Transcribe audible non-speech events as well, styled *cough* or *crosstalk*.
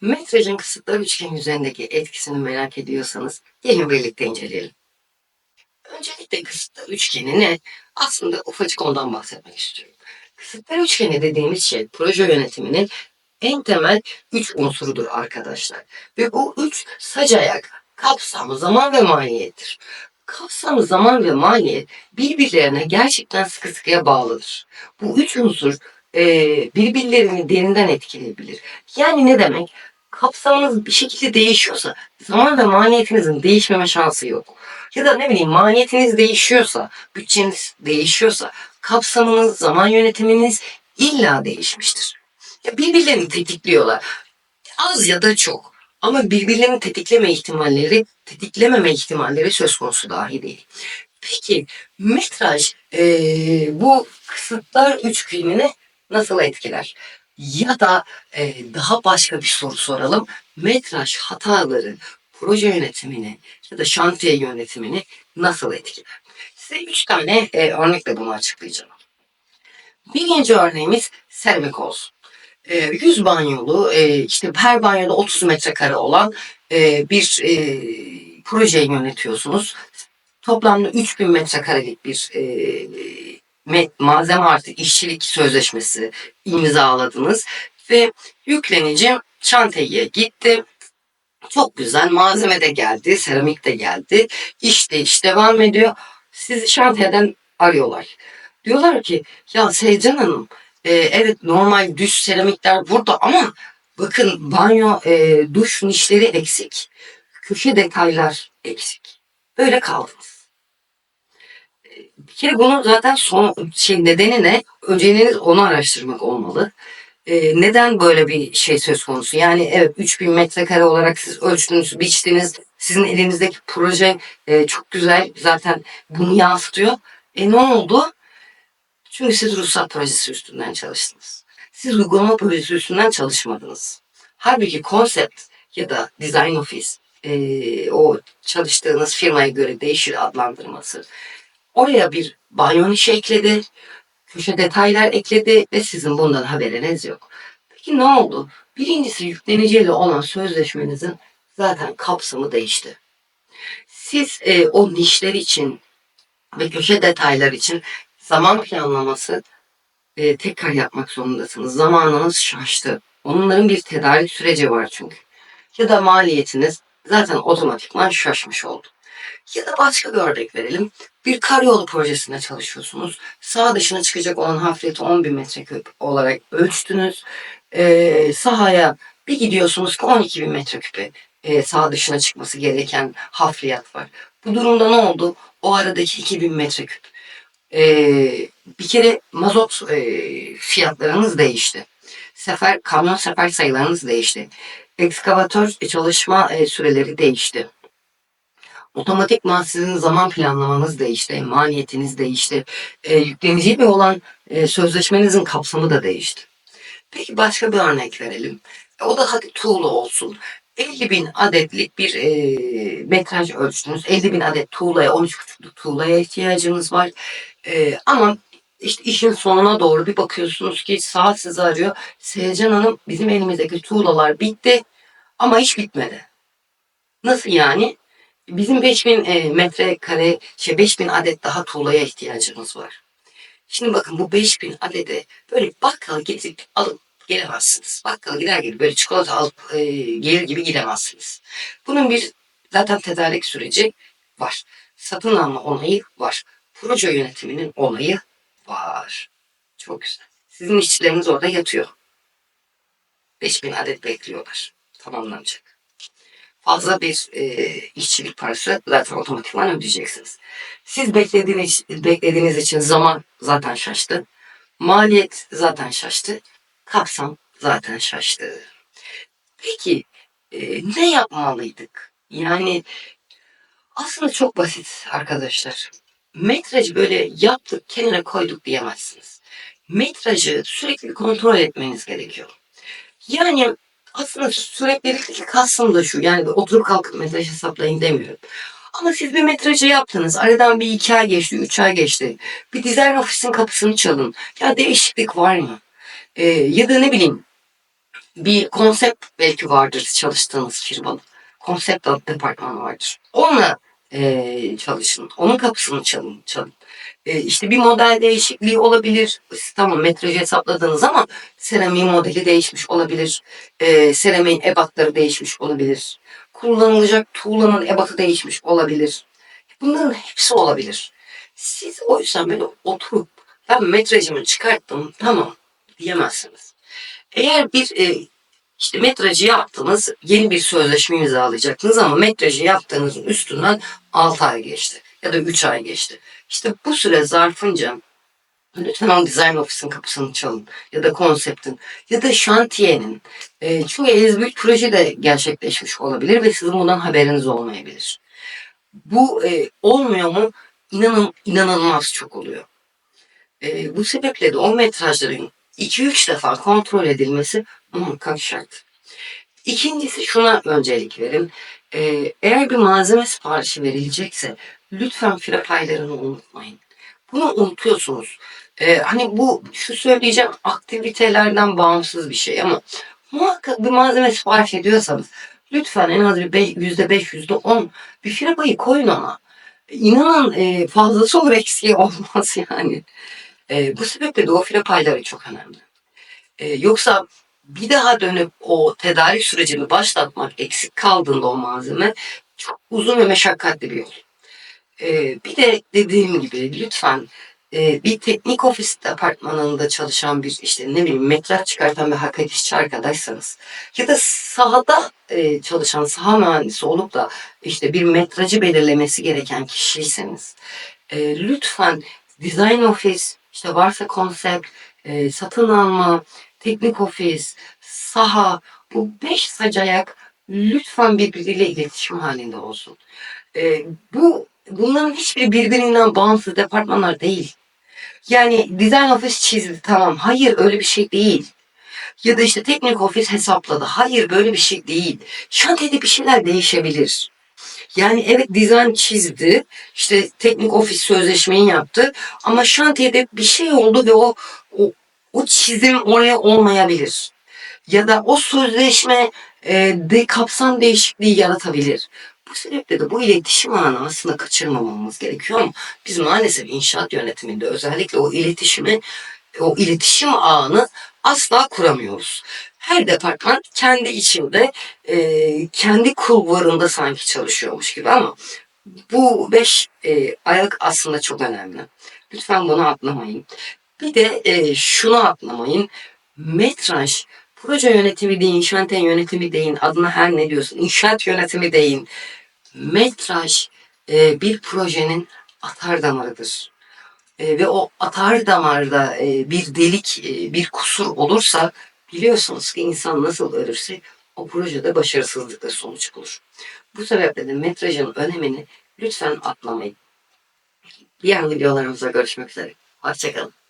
Metrajın kısıtlı üçgen üzerindeki etkisini merak ediyorsanız gelin birlikte inceleyelim. Öncelikle kısıtlı üçgeni ne? Aslında ufacık ondan bahsetmek istiyorum. Kısıtlı üçgeni dediğimiz şey proje yönetiminin en temel üç unsurudur arkadaşlar. Ve bu üç sac ayak, kapsam, zaman ve maliyettir. Kapsam, zaman ve maliyet birbirlerine gerçekten sıkı sıkıya bağlıdır. Bu üç unsur e, birbirlerini derinden etkileyebilir. Yani ne demek? Kapsamınız bir şekilde değişiyorsa zaman ve maliyetinizin değişmeme şansı yok. Ya da ne bileyim maliyetiniz değişiyorsa, bütçeniz değişiyorsa kapsamınız, zaman yönetiminiz illa değişmiştir. Ya birbirlerini tetikliyorlar. Az ya da çok. Ama birbirlerini tetikleme ihtimalleri, tetiklememe ihtimalleri söz konusu dahi değil. Peki metraj eee, bu kısıtlar üçgenini nasıl etkiler? Ya da eee, daha başka bir soru soralım. Metraj hataları proje yönetimini ya da şantiye yönetimini nasıl etkiler? Size üç tane eee, örnekle bunu açıklayacağım. Birinci örneğimiz seramik olsun. E, 100 banyolu, e, işte her banyoda 30 metrekare olan e, bir e, projeyi yönetiyorsunuz. Toplamda 3000 metrekarelik bir e, malzeme artı işçilik sözleşmesi imzaladınız ve yüklenici şantiyeye gitti. Çok güzel malzeme de geldi, seramik de geldi. İşte iş devam ediyor. Sizi şantiyeden arıyorlar. Diyorlar ki ya Seycan Hanım e, evet normal düz seramikler burada ama bakın banyo e, duş nişleri eksik. Köşe detaylar eksik. Böyle kaldınız. E, Bir kere bunun zaten son şey nedeni ne? Önceliğiniz onu araştırmak olmalı. E, neden böyle bir şey söz konusu? Yani evet 3000 metrekare olarak siz ölçtünüz, biçtiniz. Sizin elinizdeki proje e, çok güzel. Zaten bunu yansıtıyor. E ne oldu? Çünkü siz ruhsat projesi üstünden çalıştınız. Siz uygulama projesi üstünden çalışmadınız. Halbuki konsept ya da design office eee, o çalıştığınız firmaya göre değişir adlandırması. Oraya bir banyo işi ekledi, köşe detaylar ekledi ve sizin bundan haberiniz yok. Peki ne oldu? Birincisi yükleniciyle olan sözleşmenizin zaten kapsamı değişti. Siz eee, o nişler için ve köşe detaylar için zaman planlaması e, tekrar yapmak zorundasınız. Zamanınız şaştı. Onların bir tedarik süreci var çünkü. Ya da maliyetiniz zaten otomatikman şaşmış oldu. Ya da başka bir örnek verelim. Bir karayolu projesinde çalışıyorsunuz. Sağ dışına çıkacak olan hafriyeti 10 bin metreküp olarak ölçtünüz. Ee, sahaya bir gidiyorsunuz ki 12 bin metreküpe e, sağ dışına çıkması gereken hafriyat var. Bu durumda ne oldu? O aradaki 2000 metreküp ee, bir kere mazot e, fiyatlarınız değişti. Sefer kamyon sefer sayılarınız değişti. Ekskavatör çalışma e, süreleri değişti. Otomatikman sizin zaman planlamanız değişti, maliyetiniz değişti. E, yükleniciyle olan e, sözleşmenizin kapsamı da değişti. Peki başka bir örnek verelim. O da hadi tuğla olsun. 50 bin adetlik bir e, metraj ölçtünüz. 50 bin adet tuğlaya, 13,5'luk tuğlaya ihtiyacınız var. E, ama işte işin sonuna doğru bir bakıyorsunuz ki saat sizi arıyor. Seyircan Hanım bizim elimizdeki tuğlalar bitti ama hiç bitmedi. Nasıl yani? Bizim 5000 e, metrekare, şey 5000 adet daha tuğlaya ihtiyacımız var. Şimdi bakın bu 5000 adede böyle bakkal gidip alıp gelemezsiniz. Bakkala gider gibi böyle çikolata alıp e, gelir gibi gidemezsiniz. Bunun bir zaten tedarik süreci var. Satın alma onayı var. Proje yönetiminin onayı var. Çok güzel. Sizin işçileriniz orada yatıyor. 5000 adet bekliyorlar. Tamamlanacak. Fazla bir e, işçilik parası zaten otomatikman ödeyeceksiniz. Siz beklediğiniz, beklediğiniz için zaman zaten şaştı. Maliyet zaten şaştı. Kapsam zaten şaştı. Peki e, ne yapmalıydık? Yani aslında çok basit arkadaşlar. Metrajı böyle yaptık kenara koyduk diyemezsiniz. Metrajı sürekli kontrol etmeniz gerekiyor. Yani aslında süreklilik kastım da şu. Yani oturup kalkıp metraj hesaplayın demiyorum. Ama siz bir metrajı yaptınız. Aradan bir iki ay geçti, üç ay geçti. Bir dizayn ofisin kapısını çalın. Ya değişiklik var mı? Ee, ya da ne bileyim bir konsept belki vardır çalıştığınız firmada. Konsept departmanı vardır. Onunla eee, çalışın. Onun kapısını çalın. çalın. Eee, işte bir model değişikliği olabilir. Tamam metrajı hesapladınız ama seramiğin modeli değişmiş olabilir. Eee seramiğin ebatları değişmiş olabilir. Kullanılacak tuğlanın ebatı değişmiş olabilir. Bunların hepsi olabilir. Siz o yüzden böyle oturup ben metrajımı çıkarttım tamam diyemezsiniz. Eğer bir e, işte metrajı yaptınız, yeni bir sözleşme imzalayacaktınız ama metrajı yaptığınızın üstünden 6 ay geçti ya da 3 ay geçti. İşte bu süre zarfınca lütfen o design ofisin kapısını çalın ya da konseptin ya da şantiyenin. E, çünkü elinizde bir proje de gerçekleşmiş olabilir ve sizin bundan haberiniz olmayabilir. Bu e, olmuyor mu? İnanın inanılmaz çok oluyor. E, bu sebeple de o metrajların 2-3 defa kontrol edilmesi muhakkak şart. İkincisi şuna öncelik verin. Ee, eğer bir malzeme siparişi verilecekse lütfen fire paylarını unutmayın. Bunu unutuyorsunuz. Ee, hani bu şu söyleyeceğim aktivitelerden bağımsız bir şey ama muhakkak bir malzeme sipariş ediyorsanız lütfen en az bir yüzde beş, yüzde on bir fire payı koyun ona. İnanın e, fazlası olur *laughs* eksiği olmaz yani. E, bu sebeple de o fire payları çok önemli. E, yoksa bir daha dönüp o tedarik sürecini başlatmak eksik kaldığında o malzeme çok uzun ve meşakkatli bir yol. E, bir de dediğim gibi lütfen e, bir teknik ofis departmanında çalışan bir işte ne bileyim metraj çıkartan bir hak işçi arkadaşsanız ya da sahada e, çalışan saha mühendisi olup da işte bir metrajı belirlemesi gereken kişiyseniz e, lütfen design ofis işte varsa konsept, satın alma, teknik ofis, saha bu beş sacayak lütfen birbiriyle iletişim halinde olsun. Bu bunların hiçbiri birbirinden bağımsız departmanlar değil. Yani design ofis çizdi tamam. Hayır öyle bir şey değil. Ya da işte teknik ofis hesapladı. Hayır böyle bir şey değil. Şantiyede bir şeyler değişebilir. Yani evet dizayn çizdi. işte teknik ofis sözleşmeyi yaptı. Ama şantiyede bir şey oldu ve o o, o çizim oraya olmayabilir. Ya da o sözleşme e, de kapsam değişikliği yaratabilir. Bu sebeple de bu iletişim ağını aslında kaçırmamamız gerekiyor ama biz maalesef inşaat yönetiminde özellikle o iletişimi o iletişim ağını asla kuramıyoruz. Her departman kendi içinde e, kendi kulvarında sanki çalışıyormuş gibi ama bu beş e, ayak aslında çok önemli. Lütfen bunu atlamayın. Bir de e, şunu atlamayın. Metraj, proje yönetimi deyin, şantiye yönetimi deyin, adına her ne diyorsun, inşaat yönetimi deyin. Metraj e, bir projenin atar damarıdır. E, ve o atar damarda e, bir delik, e, bir kusur olursa biliyorsunuz ki insan nasıl ölürse o projede başarısızlıkla sonuç bulur. Bu sebeple de metrajın önemini lütfen atlamayın. Diğer videolarımızda görüşmek üzere. Hoşçakalın.